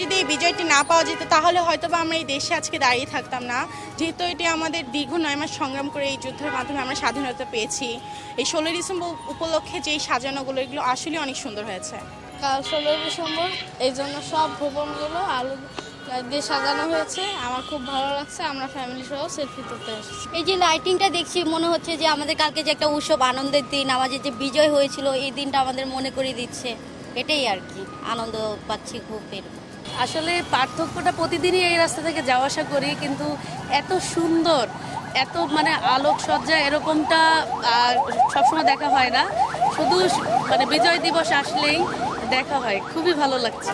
যদি এই বিজয়টি না পাওয়া যেত তাহলে হয়তো বা আমরা এই দেশে আজকে দাঁড়িয়ে থাকতাম না। যেহেতু এটি আমাদের দীর্ঘ নয় মাস সংগ্রাম করে এই যুদ্ধের মাধ্যমে আমরা স্বাধীনতা পেয়েছি। এই ষোলোই ডিসেম্বর উপলক্ষে যেই সাজানোগুলো এগুলো আসলে অনেক সুন্দর হয়েছে। কাল ষোলোই ডিসেম্বর এই জন্য সব ভবনগুলো আলু দিয়ে সাজানো হয়েছে। আমার খুব ভালো লাগছে আমরা ফ্যামিলি সহ সেলফি তুলতে এসেছি। এই যে লাইটিংটা দেখছি মনে হচ্ছে যে আমাদের কালকে যে একটা উৎসব আনন্দের দিন আমাদের যে বিজয় হয়েছিল এই দিনটা আমাদের মনে করিয়ে দিচ্ছে। এটাই আর কি, আনন্দ পাচ্ছি, খুব আসলে পার্থক্যটা প্রতিদিনই এই রাস্তা থেকে যাওয়া আসা করি, কিন্তু এত সুন্দর, এত মানে আলোকসজ্জা এরকমটা সবসময় দেখা হয় না। শুধু মানে বিজয় দিবস আসলেই দেখা হয়, খুবই ভালো লাগছে।